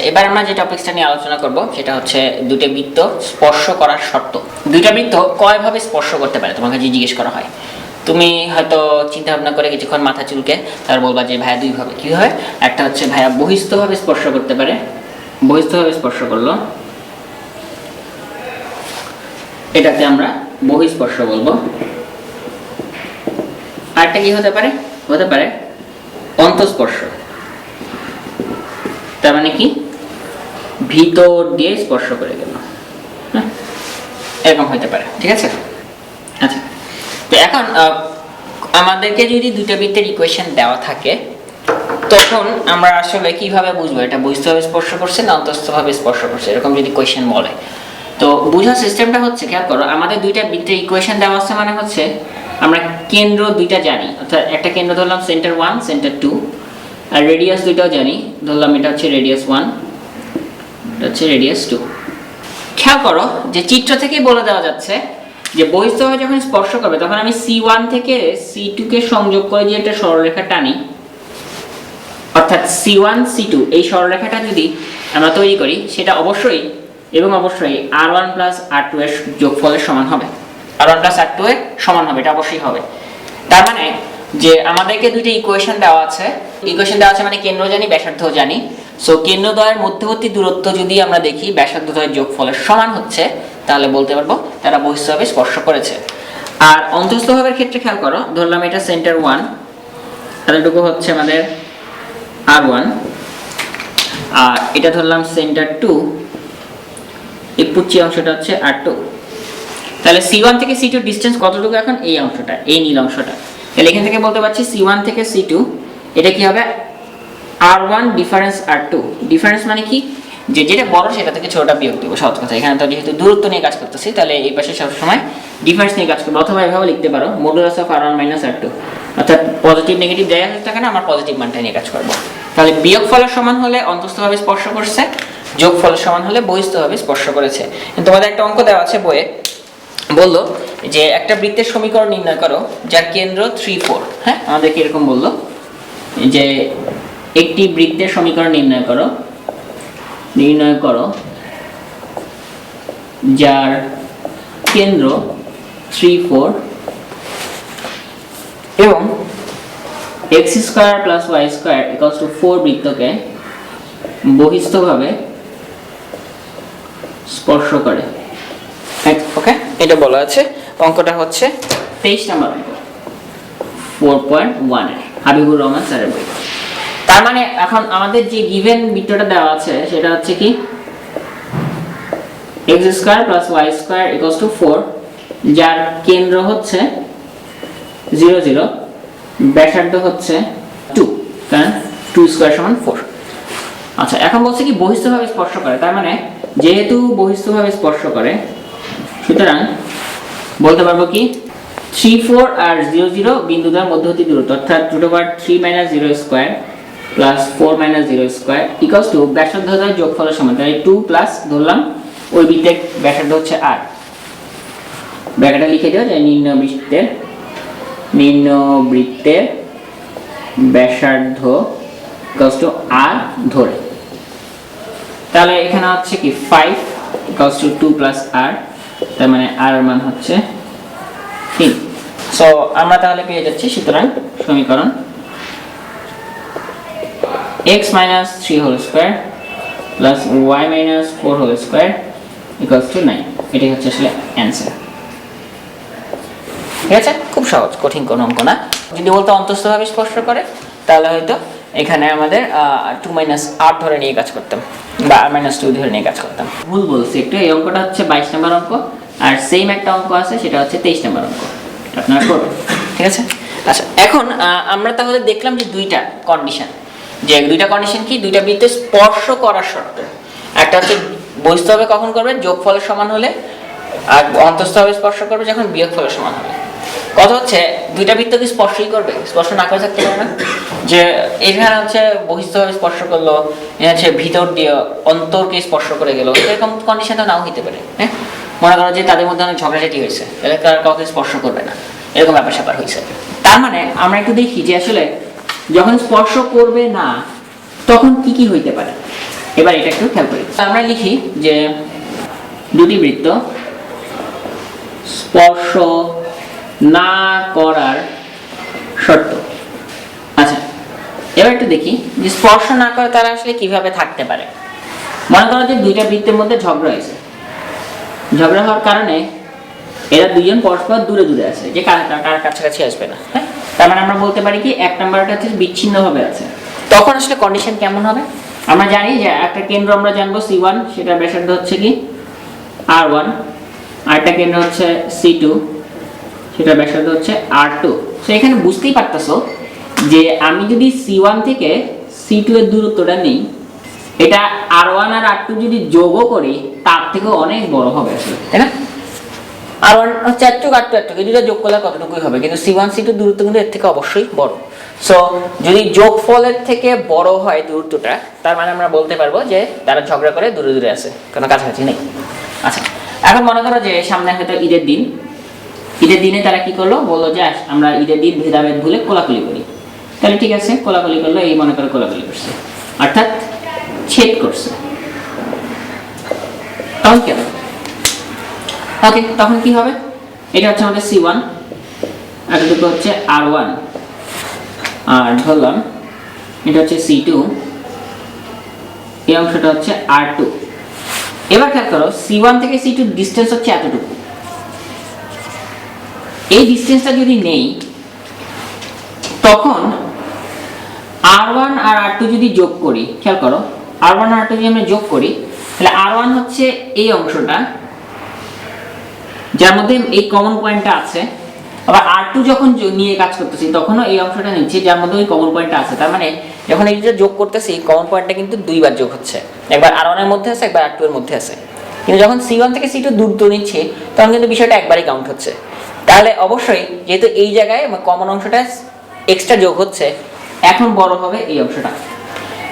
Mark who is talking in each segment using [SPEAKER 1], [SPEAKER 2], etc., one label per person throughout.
[SPEAKER 1] আচ্ছা এবার আমরা যে টপিকসটা নিয়ে আলোচনা করব, সেটা হচ্ছে দুটো বৃত্ত স্পর্শ করার শর্ত। দুইটা বৃত্ত কয়ভাবে স্পর্শ করতে পারে, তোমাকে যে জিজ্ঞেস করা হয়। তুমি হয়তো চিন্তা ভাবনা করে কিছুক্ষণ মাথা চুলকে তারপর বলবা যে, ভাইয়া, দুইভাবে। কীভাবে একটা হচ্ছে, ভাইয়া, বহিস্থভাবে স্পর্শ করতে পারে। বহিস্থভাবে স্পর্শ করল। এটাকে আমরা বহিঃস্পর্শ বলব। আরেকটা কি হতে পারে? হতে পারে অন্তঃস্পর্শ। তার মানে কি? ভিতর দিয়ে স্পর্শ করে গেল। হ্যাঁ? এরকম হতে পারে, ঠিক আছে? আচ্ছা তো এখন আমাদেরকে যদি দুটো বৃত্তের ইকুয়েশন দেওয়া থাকে, তখন আমরা আসলে কীভাবে বুঝব? এটা বহিস্থভাবে স্পর্শ করছে না অন্তস্থভাবে স্পর্শ করছে? এরকম যদি কোয়েশ্চেন বলে। তো বোঝার সিস্টেমটা হচ্ছে, খেয়াল করো, আমাদের দুইটা বৃত্তের ইকুয়েশন দেওয়া আছে মানে হচ্ছে, আমরা কেন্দ্র দুইটা জানি। অর্থাৎ একটা কেন্দ্র ধরলাম সেন্টার ওয়ান সেন্টার টু আর রেডিয়াস দুইটাও জানি। ধরলাম এটা হচ্ছে রেডিয়াস ওয়ান হচ্ছে রেডিয়াস টু খেয়াল করো যে চিত্র থেকেই বলে দেওয়া যাচ্ছে যে বহিস্থভাবে যখন স্পর্শ করবে, তখন আমি সি ওয়ান থেকে সি টুকে সংযোগ করে যে একটা সরলরেখা টানি। অর্থাৎ সি ওয়ান সি টু এই সরলরেখাটা যদি আমরা তৈরি করি, সেটা অবশ্যই এবং অবশ্যই R one plus R two এর যোগফলের সমান হবে। R one plus R two এর সমান হবে, এটা অবশ্যই হবে। তার মানে যে আমাদেরকে দুইটা ইকুয়েশন দেওয়া আছে। ইকুয়েশন দেওয়া আছে মানে কেন্দ্র জানি ব্যাসার্ধ জানি। সো কেন্দ্রদ্বয়ের মধ্যবর্তী দূরত্ব যদি আমরা দেখি ব্যাসার্ধদ্বয়ের যোগফলের সমান হচ্ছে, তাহলে বলতে পারব তারা বহিস্থভাবে স্পর্শ করেছে। আর অন্তঃস্থভাবের ক্ষেত্রে খেয়াল করো, ধরলাম এটা সেন্টার ওয়ান এতটুকু হচ্ছে আমাদের আর ওয়ান আর এটা ধরলাম সেন্টার টু এই পুচ্ছি অংশটা হচ্ছে আর টু তাহলে সি ওয়ান থেকে সি টু ডিস্টেন্স কতটুকু এখন? এই অংশটা, এই নীল অংশটা। তাহলে এখান থেকে বলতে পারছি সি ওয়ান থেকে সি টু এটা কি হবে? R one difference R two difference মানে কি? যে যেটা বড় সেটা থেকে ছোটটা বিয়োগ দেবো, সহজ কথা। এখানে তো যেহেতু দূরত্ব নিয়ে কাজ করতেছি, তাহলে এই পাশে সবসময় ডিফারেন্স নিয়ে কাজ করব। অথবা এভাবে লিখতে পারো modulus of R one minus R two অর্থাৎ পজিটিভ নেগেটিভ দেয়া থাকে না, আমার পজিটিভ মানটা নিয়ে কাজ করব। তাহলে বিয়োগ ফলের সমান হলে অন্তস্থভাবে স্পর্শ করছে যোগ ফলের সমান হলে বহিস্থভাবে স্পর্শ করেছে। তোমাদের একটা অঙ্ক দেওয়া আছে বইয়ে, বলল যে একটা বৃত্তের সমীকরণ নির্ণয় করো, যার কেন্দ্র থ্রি ফোর হ্যাঁ আমাদেরকে এরকম বলল, যে একটি বৃত্তের সমীকরণ নির্ণয় করো। নির্ণয় করো যার কেন্দ্র থ্রি ফোর এবং X square plus Y square equals to four বৃত্তকে বহিস্থভাবে স্পর্শ করে। ওকে এটা বলা আছে। অঙ্কটা হচ্ছে তেইশ নম্বর অঙ্ক। ফোর পয়েন্ট ওয়ানের হাবিবুর রহমান স্যারের বই। তার মানে এখন আমাদের যে গিভেন বৃত্তটা দেওয়া আছে, সেটা হচ্ছে কি? X square plus Y square equals to four যার কেন্দ্র হচ্ছে জিরো জিরো ব্যাসার্ধ হচ্ছে টু কারণ টু স্কোয়ার সমান ফোর আচ্ছা এখন বলছে কি বহিস্থভাবে স্পর্শ করে, তার মানে যেহেতু বহিস্থভাবে স্পর্শ করে, সুতরাং বলতে পারব কি? থ্রি ফোর আর জিরো জিরো বিন্দুদার মধ্যবর্তী দূরত্ব, অর্থাৎ root over three minus zero square plus four minus zero square equals to ব্যাসার্ধতার যোগফলের সমান তাহলে টু প্লাস ধরলাম, ওই বৃত্তের ব্যাসার্ধ হচ্ছে আর ব্যাখ্যাটা লিখে দিও যে নিম্ন বৃত্তের নিম্ন বৃত্তের ব্যাসার্ধ ইকালস টু আর ধরে। তাহলে এখানে হচ্ছে কি five equals to two plus R তার মানে আর মান হচ্ছে তিন। সো আমরা তাহলে পেয়ে যাচ্ছি সুতরাং সমীকরণ x minus 3 whole square plus y minus 4 whole square equals to 9 এটাই হচ্ছে আসলে অ্যান্সার ঠিক আছে? খুব সহজ, কঠিন কোনো অঙ্ক না। যদি বলতো অন্তস্থভাবে স্পর্শ করে, তাহলে হয়তো এখানে আমাদের টু মাইনাস আট ধরে নিয়ে কাজ করতাম, বা আর মাইনাস টু ধরে নিয়ে কাজ করতাম। ভুল বলছি, একটু এই অঙ্কটা হচ্ছে বাইশ নম্বর অঙ্ক, আর সেম একটা অঙ্ক আছে, সেটা হচ্ছে তেইশ নম্বর অঙ্ক। আপনারা করবেন ঠিক আছে? আচ্ছা এখন আমরা তাহলে দেখলাম যে দুইটা কন্ডিশন যে দুইটা কন্ডিশন কি? দুইটা বৃত্তে স্পর্শ করার শর্ত। একটা হচ্ছে বহিস্থভাবে কখন করবে যোগফলের সমান হলে। আর অন্তঃস্থভাবে স্পর্শ করবে যখন বিয়োগ ফলের সমান হবে। কথা হচ্ছে, দুইটা বৃত্ত কি স্পর্শই করবে? স্পর্শ না করে থাকতে পারে না। যে এখানে হচ্ছে বহিস্থভাবে স্পর্শ করল, এখানে হচ্ছে ভিতর দিয়ে অন্তরকে স্পর্শ করে গেল। এরকম কন্ডিশন তো নাও হতে পারে হ্যাঁ? মনে করো যে তাদের মধ্যে অনেক ঝগড়াঝাটি হয়েছে। তাহলে কাউকে স্পর্শ করবে না। এরকম ব্যাপার স্যাপার হয়েছে। তার মানে আমরা একটু দেখি যে আসলে যখন স্পর্শ করবে না, তখন কি কি হইতে পারে? এবার এটা একটু খেয়াল করি। আমরা লিখি যে দুটি বৃত্ত স্পর্শ না করার শর্ত। আচ্ছা এবার একটু দেখি যে স্পর্শ না করে তারা আসলে কীভাবে থাকতে পারে? মনে করো যে দুইটা বৃত্তের মধ্যে ঝগড়া হয়েছে। ঝগড়া হওয়ার কারণে এরা দুজন পরস্পর দূরে দূরে আছে, যে কার কার কাছাকাছি আসবে না হ্যাঁ? তার মানে আমরা বলতে পারি কি এক নাম্বারটা হচ্ছে বিচ্ছিন্নভাবে আছে। তখন আসলে কন্ডিশন কেমন হবে? আমরা জানি যে একটা কেন্দ্র আমরা জানব সি ওয়ান সেটা ব্যাসার্ধ হচ্ছে কি? আর ওয়ান আরেকটা কেন্দ্র হচ্ছে সি টু সেটা ব্যাসার্ধ হচ্ছে আর টু তো এখানে বুঝতেই পারতেছো যে আমি যদি সি ওয়ান থেকে সি টু এর দূরত্বটা নিই এটা আর ওয়ান আর আর টু যদি যোগও করি তার থেকেও অনেক বড় হবে আসলে। তাই না? আর ওয়ান হচ্ছে একটুক আর টু একটুক এই দুটো যোগ করলে কতটুকুই হবে? কিন্তু সি ওয়ান সি টু দূরত্ব কিন্তু এর থেকে অবশ্যই বড়। সো যদি যোগফলের থেকে বড় হয় দূরত্বটা, তার মানে আমরা বলতে পারব যে তারা ঝগড়া করে দূরে দূরে আছে, কোনো কাছাকাছি নেই। আচ্ছা এখন মনে করো যে সামনে হয়তো ঈদের দিন। ঈদের দিনে তারা কি করল? বলল যে আমরা ঈদের দিন ভেদাভেদ ভুলে কোলাকুলি করি। তাহলে ঠিক আছে, কোলাকুলি করল, এই মনে করে কোলাকুলি করছে। অর্থাৎ ছেদ করছে। তখন কি হবে? ওকে তখন কি হবে? এটা হচ্ছে আমাদের সি ওয়ান আর দুটো হচ্ছে আর ওয়ান আর ধরলাম, এটা হচ্ছে সি টু এই অংশটা হচ্ছে আর টু এবার খেয়াল করো সি ওয়ান থেকে সি টু ডিস্টেন্স হচ্ছে এতটুকু। এই ডিস্টেন্সটা যদি নেই, তখন আর ওয়ান আর আর টু যদি যোগ করি, খেয়াল করো আর ওয়ান আর টু যদি আমরা যোগ করি, তাহলে আর ওয়ান হচ্ছে এই অংশটা যার মধ্যে এই কমন পয়েন্টটা আছে, আবার আর টু যখন নিয়ে কাজ করতেছি, তখনও এই অংশটা নিচ্ছি যার মধ্যে ওই কমন পয়েন্টটা আছে। তার মানে যখন এই যে যোগ করতেছি কমন পয়েন্টটা কিন্তু দুইবার যোগ হচ্ছে। একবার আর ওয়ানের মধ্যে আছে, একবার আর টু এর মধ্যে আছে। কিন্তু যখন সি ওয়ান থেকে সি টু দূরত্ব নিচ্ছি, তখন কিন্তু বিষয়টা একবারই কাউন্ট হচ্ছে। তাহলে অবশ্যই যেহেতু এই জায়গায় কমন অংশটা এক্সট্রা যোগ হচ্ছে, এখন বড় হবে এই অংশটা।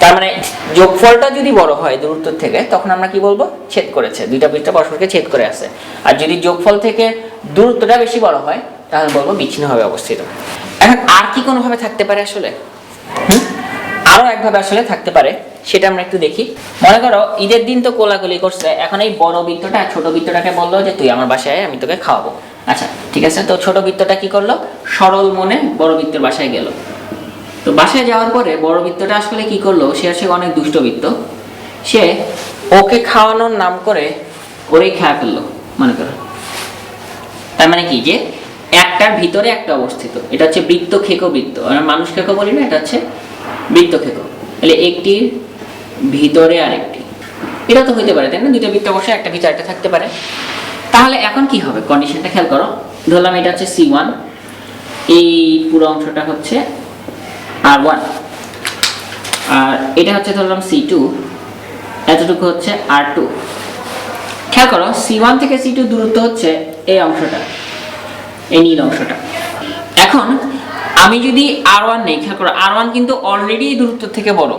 [SPEAKER 1] তার মানে যোগফলটা যদি বড় হয় দূরত্ব থেকে, তখন আমরা কি বলব? ছেদ করেছে। দুইটা বৃত্ত পরস্পরকে ছেদ করে আছে। আর যদি যোগফল থেকে দূরত্বটা বেশি বড় হয়, তাহলে বলব বিচ্ছিন্নভাবে অবস্থিত। এখন আর কি কোনোভাবে থাকতে পারে আসলে? হুম? আরও একভাবে আসলে থাকতে পারে, সেটা আমরা একটু দেখি। মনে করো, ঈদের দিন তো কোলাকুলি করছে। এখন এই বড় বৃত্তটা ছোট বৃত্তটাকে বলল যে, তুই আমার বাসায় আমি তোকে খাওয়াবো। আচ্ছা ঠিক আছে? তো ছোট বৃত্তটা কি করল? সরল মনে বড় বৃত্তের বাসায় গেল। তো বাসায় যাওয়ার পরে বড় বৃত্তটা আসলে কি করল? সে আসলে অনেক দুষ্ট বৃত্ত সে ওকে খাওয়ানোর নাম করে ওরেই খেয়া ফেলল, মনে করো। তার মানে কি? যে একটার ভিতরে একটা অবস্থিত। এটা হচ্ছে বৃত্ত খেকো বৃত্ত। আমরা মানুষ খেকো বলি না, এটা হচ্ছে বৃত্ত খেকো। তাহলে একটির ভিতরে আরেকটি। এটা তো হইতে পারে, তাই না? দুইটা বৃত্ত অবশ্যই একটা ভিতরে একটা থাকতে পারে। তাহলে এখন কি হবে? কন্ডিশনটা খেয়াল করো। ধরলাম এটা হচ্ছে সি ওয়ান এই পুরো অংশটা হচ্ছে আর ওয়ান আর এটা হচ্ছে ধরলাম সি টু এতটুকু হচ্ছে আর টু খেয়াল করো সি ওয়ান থেকে সি টু দূরত্ব হচ্ছে এই অংশটা, এই নীল অংশটা। এখন, আমি যদি আর ওয়ান নেই, খেয়াল করো আর ওয়ান কিন্তু অলরেডি দূরত্ব থেকে বড়।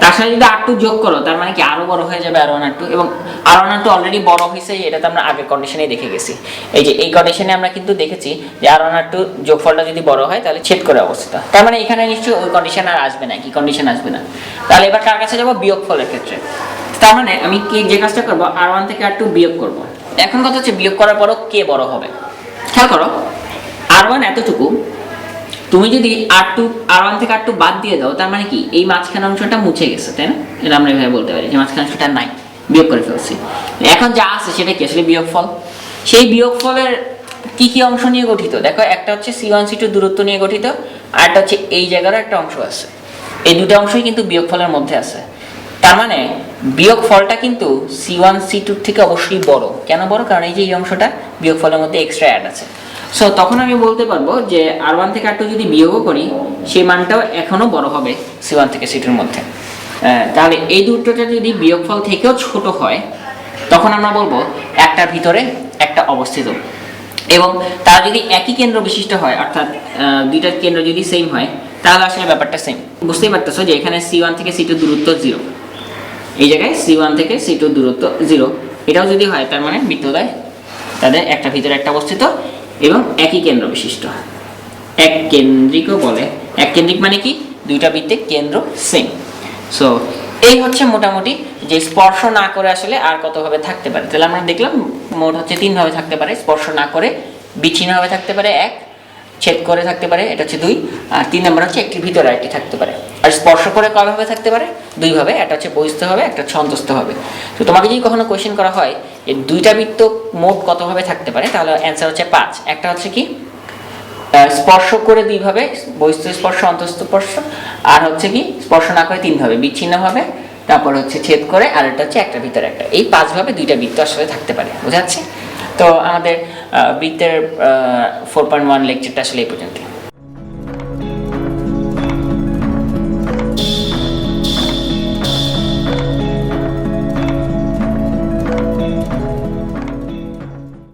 [SPEAKER 1] তার সাথে যদি আর টু যোগ করো, তার মানে কি আরও বড় হয়ে যাবে আর ওয়ান আর টু এবং R one R two already বড় হয়েছে এটা তো আমরা আগের কন্ডিশনে দেখে গেছি। এই যে, এই কন্ডিশনে আমরা কিন্তু দেখেছি যে আর ওয়ান আর টু যোগফলটা যদি বড় হয়, তাহলে ছেদ করে অবস্থিত। তার মানে এখানে নিশ্চয়ই ওই কন্ডিশন আর আসবে না, কি কন্ডিশন আসবে না। তাহলে এবার কার কাছে যাব? বিয়োগ ফলের ক্ষেত্রে। তার মানে আমি কি যে কাজটা করব? আর ওয়ান থেকে আর টু বিয়োগ করব। এখন কথা হচ্ছে বিয়োগ করার পরও কে বড় হবে? খেয়াল করো, আর ওয়ান এতটুকু তুমি যদি আর টু আর ওয়ান থেকে আর টু বাদ দিয়ে দাও, তার মানে কি? এই মাঝখানে অংশটা মুছে গেছে, তাই না? এটা আমরা এভাবে বলতে পারি যে মাঝখানে অংশটা নাই, বিয়োগ করে ফেলছি। এখন যা আছে সেটা কি? আসলে বিয়োগফল। সেই বিয়োগফলের কি কি অংশ নিয়ে গঠিত? দেখো, একটা হচ্ছে সি ওয়ান সি টু দূরত্ব নিয়ে গঠিত, আর একটা হচ্ছে এই জায়গারও একটা অংশ আছে। এই দুটো অংশই কিন্তু বিয়োগফলের মধ্যে আছে। তার মানে বিয়োগ ফলটা কিন্তু সি ওয়ান সি টুর থেকে অবশ্যই বড়। কেন বড়? কারণ এই যে এই অংশটা বিয়োগ ফলের মধ্যে এক্সট্রা অ্যাড আছে। সো তখন আমি বলতে পারব যে আর ওয়ান থেকে আর টু যদি বিয়োগও করি, সেই মানটাও এখনও বড় হবে সি ওয়ান থেকে সি টুর মধ্যে। তাহলে এই দুটোটা যদি বিয়োগফল থেকেও ছোট হয়, তখন আমরা বলব একটার ভিতরে একটা অবস্থিত। এবং তারা যদি একই কেন্দ্র বিশিষ্ট হয়, অর্থাৎ দুইটার কেন্দ্র যদি সেম হয়, তাহলে আসলে ব্যাপারটা সেম বুঝতেই পারতেছো যে এখানে সি ওয়ান থেকে সি টু দূরত্ব জিরো এই জায়গায় সি ওয়ান থেকে সি টু দূরত্ব জিরো এটাও যদি হয়, তার মানে বৃত্তদয় তাদের একটা ভিতরে একটা অবস্থিত। এবং একই কেন্দ্র বিশিষ্ট এক কেন্দ্রিকও বলে, এক কেন্দ্রিক মানে কি? দুইটা বৃত্তে কেন্দ্র সেম সো এই হচ্ছে মোটামুটি যে স্পর্শ না করে আসলে আর কতভাবে থাকতে পারে। তাহলে আমরা দেখলাম মোট হচ্ছে তিনভাবে থাকতে পারে। স্পর্শ না করে বিচ্ছিন্নভাবে থাকতে পারে এক ছেদ করে থাকতে পারে, এটা হচ্ছে দুই। আর তিন নম্বর হচ্ছে একটির ভিতরে একটি থাকতে পারে। আর স্পর্শ করে কয়ভাবে থাকতে পারে? দুইভাবে, একটা হচ্ছে বহিস্থ হবে, একটা অন্তস্থ হবে। তো তোমাকে যদি কখনো কোয়েশ্চেন করা হয় যে দুইটা বৃত্ত মোট কতভাবে থাকতে পারে, তাহলে অ্যান্সার হচ্ছে পাঁচ। একটা হচ্ছে কি? স্পর্শ করে দুইভাবে বহিস্থ স্পর্শ অন্তস্থ স্পর্শ। আর হচ্ছে কি? স্পর্শ না করে তিনভাবে বিচ্ছিন্নভাবে তারপর হচ্ছে ছেদ করে, আর এটা হচ্ছে একটা ভিতরে একটা। এই পাঁচভাবে দুইটা বৃত্ত আসলে থাকতে পারে। বোঝা যাচ্ছে? তো আমাদের বৃত্তের ফোর পয়েন্ট ওয়ান লেকচারটা আসলে এই পর্যন্ত